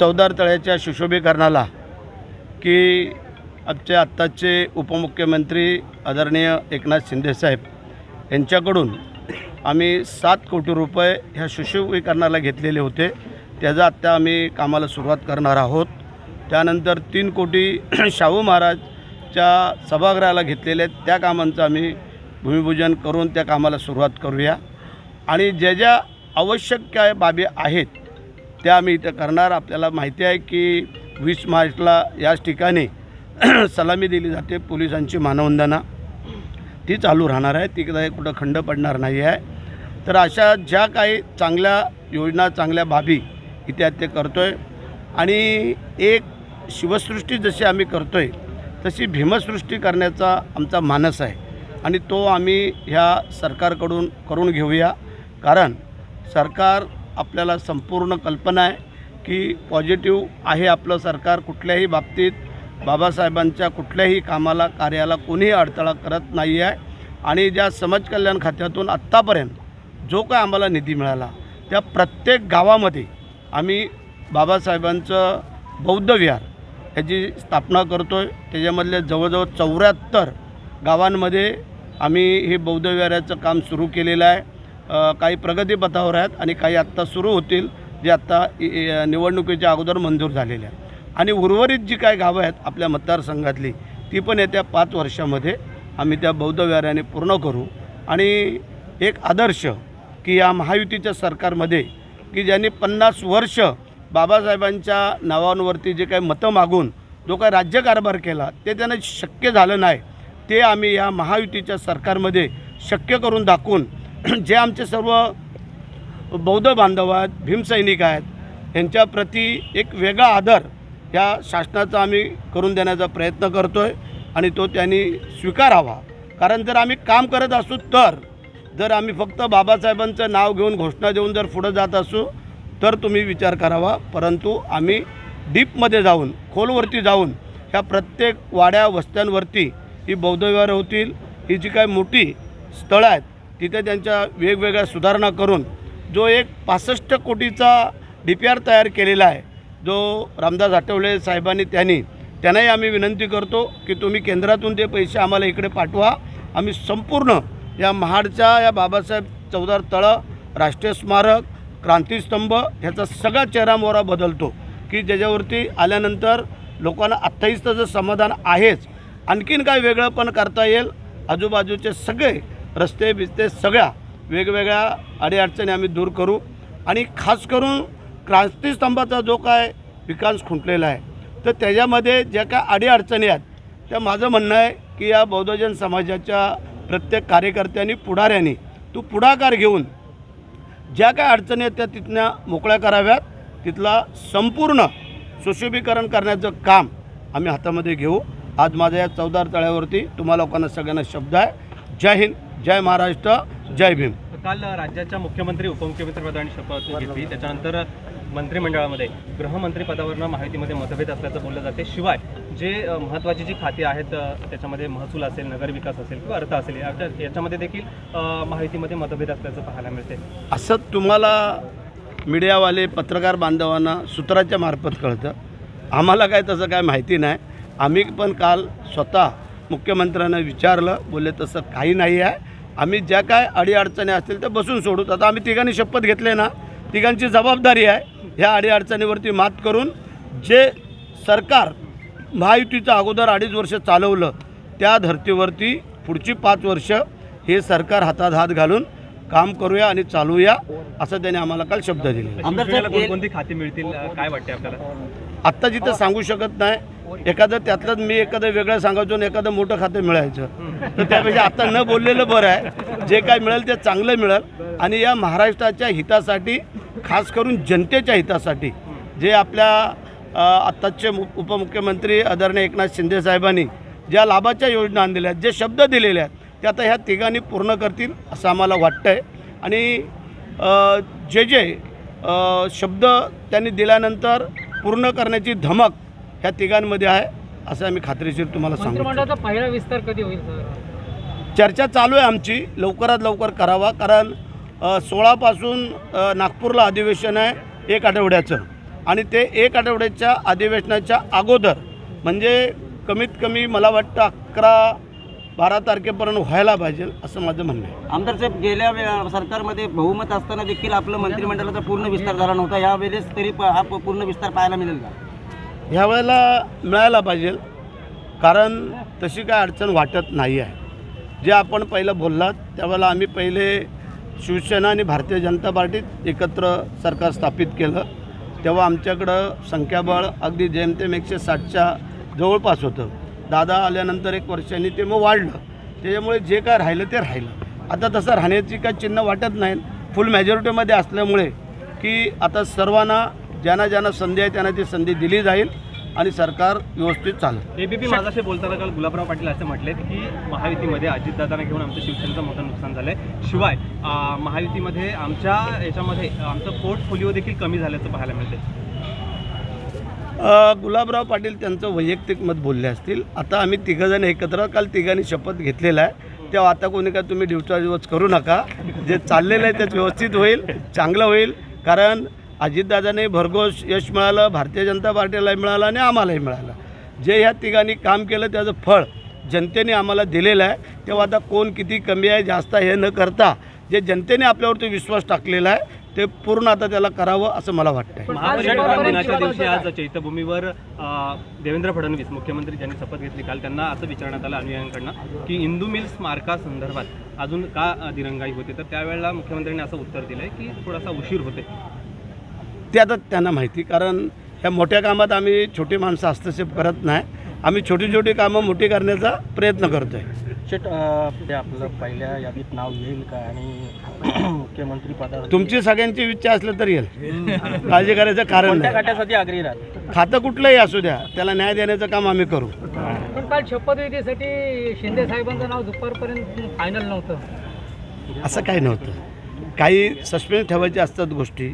चौदार तळ्याच्या सुशोभीकरणाला की आमचे आत्ताचे उपमुख्यमंत्री आदरणीय एकनाथ शिंदेसाहेब यांच्याकडून आम्ही सात कोटी रुपये ह्या सुशोभीकरणाला घेतलेले होते. त्याचा आत्ता आम्ही कामाला सुरुवात करणार आहोत. त्यानंतर तीन कोटी शाहू महाराजच्या सभागृहाला घेतलेले आहेत. त्या कामांचं आम्ही भूमिपूजन करून त्या कामाला सुरुवात करूया. आणि ज्या ज्या आवश्यक काय बाबी आहेत त्या आम्ही इथं करणार. आपल्याला माहिती आहे की वीस मार्चला याच ठिकाणी सलामी दिली जाते पोलिसांची मानवंदना. ती चालू राहणार आहे. ती काही कुठं खंड पडणार नाही आहे. तर अशा ज्या काही चांगल्या योजना चांगल्या बाबी इथे ते करतो आहे आणि एक शिवसृष्टी जशी आम्ही करतो आहे तशी भीमसृष्टी करण्याचा आमचा मानस आहे. आणि तो आम्ही ह्या सरकारकडून करून घेऊया. कारण सरकार आपल्याला संपूर्ण कल्पना आहे की पॉझिटिव्ह आहे आपलं सरकार कुठल्याही बाबतीत. बाबासाहेबांच्या कुठल्याही कामाला कार्याला कोणीही अडथळा करत नाही आहे आणि ज्या समाज कल्याण खात्यातून आत्तापर्यंत जो काय आम्हाला निधी मिळाला त्या प्रत्येक गावामध्ये आम्ही बाबासाहेबांचं बौद्ध विहार ह्याची स्थापना करतो आहे त्याच्यामधले जवळजवळ चौऱ्याहत्तर गावांमध्ये आम्ही हे बौद्ध विहाराचं काम सुरू केलेलं आहे. काही प्रगतीपथावर आहेत आणि काही आत्ता सुरू होतील जे आत्ता निवडणुकीच्या अगोदर मंजूर झालेले आहेत. आणि उर्वरित जी काही गावं आहेत आपल्या मतदारसंघातली ती पण येत्या पाच वर्षामध्ये आम्ही त्या बौद्ध विहाराने पूर्ण करू. आणि एक आदर्श की या महायुतीच्या सरकारमध्ये की ज्यांनी पन्नास वर्ष बाबासाहेबांच्या नावांवरती जे काही मतं मागून जो काही राज्यकारभार केला ते त्यांना शक्य झालं नाही ते आम्ही या महायुतीच्या सरकारमध्ये शक्य करून दाखवून जे आमचे सर्व बौद्ध बांधव आहेत भीमसैनिक आहेत यांच्याप्रती एक वेगळा आदर या शासनाचा आम्ही करून देण्याचा प्रयत्न करतो आहे आणि तो त्यांनी स्वीकारावा. कारण जर आम्ही काम करत असू तर जर आम्ही फक्त बाबासाहेबांचं नाव घेऊन घोषणा देऊन जर पुढं जात असू तर तुम्ही विचार करावा. परंतु आम्ही डीपमध्ये जाऊन खोलवरती जाऊन ह्या प्रत्येक वाड्या वस्त्यांवरती ही बौद्धविहार होतील ही जी काय मोठी स्थळं आहेत तिथे त्यांच्या वेगवेगळ्या सुधारणा करून जो एक पासष्ट कोटीचा डी पी आर तयार केलेला आहे जो रामदास आठवले साहेबांनी त्यांनी त्यांनाही आम्ही विनंती करतो की तुम्ही केंद्रातून ते पैसे आम्हाला इकडे पाठवा. आम्ही संपूर्ण या महाडच्या या बाबासाहेब चौदार तळं राष्ट्रीय स्मारक क्रांतीस्तंभ ह्याचा सगळा चेहरामोहरा बदलतो की ज्याच्यावरती आल्यानंतर लोकांना आत्ताहीच त्याचं समाधान आहेच आणखीन काय वेगळं पण करता येईल आजूबाजूचे सगळे रस्ते बिस्ते सगळ्या वेगवेगळ्या अडीअडचणी आम्ही दूर करू. आणि खास करून क्रांतीस्तंभाचा जो काय विकास खुंटलेला आहे तर त्याच्यामध्ये ज्या काय अडीअडचणी आहेत त्या माझं म्हणणं आहे की या बौद्धजन समाजाच्या प्रत्येक कार्यकर्त्यांनी पुढाऱ्यांनी तू पुढाकार घेऊन ज्या काय अडचणी आहेत त्या तिथल्या मोकळ्या कराव्यात. तिथला संपूर्ण सुशोभीकरण करण्याचं काम आम्ही हातामध्ये घेऊ. आज माझ्या या चौदार तळ्यावरती तुम्हा लोकांना सगळ्यांना शब्द आहे. जय हिंद. जय महाराष्ट्र जय भीम. काल राज्याच्या मुख्यमंत्री उपमुख्यमंत्री पदाने शपथ घेतली. त्याच्यानंतर मंत्रिमंडळामध्ये गृहमंत्री पदावरनं माहितीमध्ये मतभेद असल्याचं बोललं जाते. शिवाय जे महत्त्वाची जी खाती आहेत त्याच्यामध्ये महसूल असेल नगरविकास असेल किंवा अर्थ असेल याच्या- याच्यामध्ये देखील माहितीमध्ये मतभेद असल्याचं पाहायला मिळते. असं तुम्हाला मीडियावाले पत्रकार बांधवांना सूत्राच्या मार्फत कळतं? आम्हाला काय तसं काय माहिती नाही. आम्ही पण काल स्वतः मुख्यमंत्र्यांना विचारलं बोलले तसं काही नाही आहे. आम्ही ज्या काय अडीअडचणी असतील त्या बसून सोडूत आता आम्ही तिघांनी शपथ घेतले ना तिघांची जबाबदारी आहे ह्या अडीअडचणीवरती मात करून जे सरकार महायुतीचं अगोदर अडीच वर्ष चालवलं त्या धर्तीवरती पुढची पाच वर्ष हे सरकार हातात हात घालून काम करूया आणि चालूया असं त्याने आम्हाला काल शब्द दिले. कोणकोणती खाती मिळतील? काय वाटते आपल्याला? आत्ता जिथं सांगू शकत नाही एखादं त्यातलंच मी एखादं वेगळं सांगायचो आणि एखादं मोठं खातं मिळायचं. तर त्यापेक्षा आता न बोललेलं बरं आहे. जे काय मिळेल ते चांगलं मिळेल. आणि या महाराष्ट्राच्या हितासाठी खास करून जनतेच्या हितासाठी जे आपल्या आत्ताचे मु उपमुख्यमंत्री आदरणीय एकनाथ शिंदे साहेबांनी ज्या लाभाच्या योजना आणलेल्या आहेत जे शब्द दिलेले आहेत ते आता ह्या तिघांनी पूर्ण करतील असं आम्हाला वाटतं आहे आणि जे जे शब्द त्यांनी दिल्यानंतर पूर्ण करण्याची धमक ह्या तिघांमध्ये आहे असं आम्ही खात्रीशीर तुम्हाला सांगतो मंत्रिमंडळाचा पहिला विस्तार कधी होईल चर्चा चालू आहे आमची लवकरात लवकर करावा कारण सोळापासून नागपूरला अधिवेशन आहे एक आठवड्याचं. आणि ते एक आठवड्याच्या अधिवेशनाच्या अगोदर म्हणजे कमीत कमी मला वाटतं अकरा बारा तारखेपर्यंत व्हायला पाहिजे असं माझं म्हणणं आहे. आमदार साहेब गेल्या वे- सरकारमध्ये बहुमत असताना देखील आपलं मंत्रिमंडळाचा पूर्ण विस्तार झाला नव्हता. या वेळेस तरी प- हा प- पूर्ण विस्तार पाहायला मिळेल का? ह्या वेळेला मिळायला पाहिजे. कारण तशी काय अडचण वाटत नाही आहे. जे आपण पहिलं बोललात त्यावेळेला आम्ही पहिले शिवसेना आणि भारतीय जनता पार्टीत एकत्र सरकार स्थापित केलं. तेव्हा आमच्याकडं संख्याबळ अगदी जेमतेम एकशे साठच्या जवळपास होतं. दादा आल्यानंतर एक वर्षांनी ते मग वाढलं. त्याच्यामुळे जे काय राहिलं ते राहिलं. आता तसं राहण्याची काय चिन्ह वाटत नाही. फुल मेजॉरिटीमध्ये असल्यामुळे की आता सर्वांना ज्यांना ज्यांना संधी आहे त्यांना ती संधी दिली जाईल आणि सरकार व्यवस्थित चालेल. एबीपी माझाशी बोलताना काल गुलाबराव पाटील असे म्हटलेत की महायुतीमध्ये अजितदादांना घेऊन आमचं शिवसेनेचं मोठं नुकसान झालंय. शिवाय अं, महायुतीमध्ये आमच्या याच्यामध्ये आमचं पोर्टफोलिओ देखील कमी झाल्याचं पाहायला मिळते गुलाबराव पाटील त्यांचं वैयक्तिक मत बोलले असतील. आता आम्ही तिघंजण एकत्र काल तिघांनी शपथ घेतलेला आहे. तेव्हा आता कोणी काय तुम्ही दिवसादिवस करू नका. जे चाललेलं आहे त्यात व्यवस्थित होईल चांगलं होईल. कारण अजितदादाने भरघोस यश मिळालं भारतीय जनता पार्टीलाही मिळालं आणि आम्हालाही मिळालं. जे ह्या तिघांनी काम केलं त्याचं फळ जनतेने आम्हाला दिलेलं आहे. तेव्हा आता कोण किती कमी आहे जास्त हे न करता जे जनतेने आपल्यावरती विश्वास टाकलेला आहे ते पूर्ण आता त्याला करावं असं मला वाटतं महापरिनिर्वाण दिनाच्या दिवशी आज चैत्यभूमीवर देवेंद्र फडणवीस मुख्यमंत्री ज्यांनी शपथ घेतली काल त्यांना असं विचारण्यात आलं अनुयायांकडनं की इंदू मिल स्मारकासंदर्भात अजून का दिरंगाई होते? तर त्यावेळेला मुख्यमंत्र्यांनी असं उत्तर दिलंय की थोडासा उशीर होते ते आता त्यांना माहिती कारण ह्या मोठ्या कामात आम्ही छोटी माणसं हस्तक्षेप करत नाही. आम्ही छोटी छोटी कामं मोठी करण्याचा प्रयत्न करतो आहे शेट आपलं पहिल्या यादीत नाव येईल का? आणि मुख्यमंत्री पदावर तुमची सगळ्यांची इच्छा असलं तर येईल. काळजी करायचं कारण नाही. खात्यासाठी आग्रही राहत? खातं कुठलंही असू द्या त्याला न्याय देण्याचं काम आम्ही करू. पण काल शपथविधीसाठी शिंदे साहेबांचं नाव दुपारपर्यंत फायनल नव्हतं. असं काही नव्हतं. काही सस्पेन्स ठेवायचे असतात गोष्टी.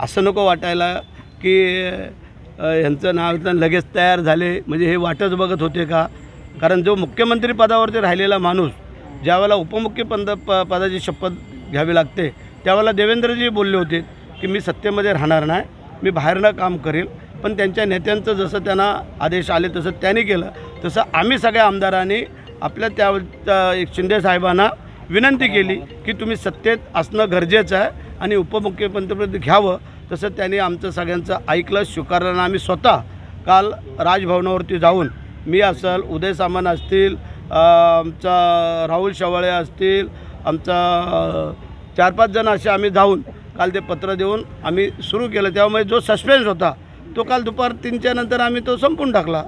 असं नको वाटायला की ह्यांचं यांचं नाव तर लगेच तयार झाले. म्हणजे हे वाटच बघत होते का? कारण जो मुख्यमंत्री पदावरती राहिलेला माणूस ज्यावेळेला उपमुख्यपद प पदाची शपथ घ्यावी लागते त्यावेळेला देवेंद्रजी बोलले होते की मी सत्तेमध्ये राहणार नाही मी बाहेरनं काम करेल पण त्यांच्या नेत्यांचं जसं त्यांना आदेश आले तसं त्यांनी केलं. तसं आम्ही सगळ्या आमदारांनी आपल्या त्या त्या एक शिंदे साहेबांना विनंती केली की तुम्ही सत्तेत असणं गरजेचं आहे आणि उपमुख्यमंत्रीपद घ्यावं. तसं त्यांनी आमचं सगळ्यांचं ऐकलं स्वीकारलं आणि आम्ही स्वतः काल राजभवनावरती जाऊन मी असेल उदय सामंत असतील आमचा राहुल शेवाळे असतील आमचा चार पाच जण असे आम्ही जाऊन काल ते पत्र देऊन आम्ही सुरू केलं. त्यामुळे जो सस्पेन्स होता तो काल दुपार तीनच्या नंतर आम्ही तो संपून टाकला.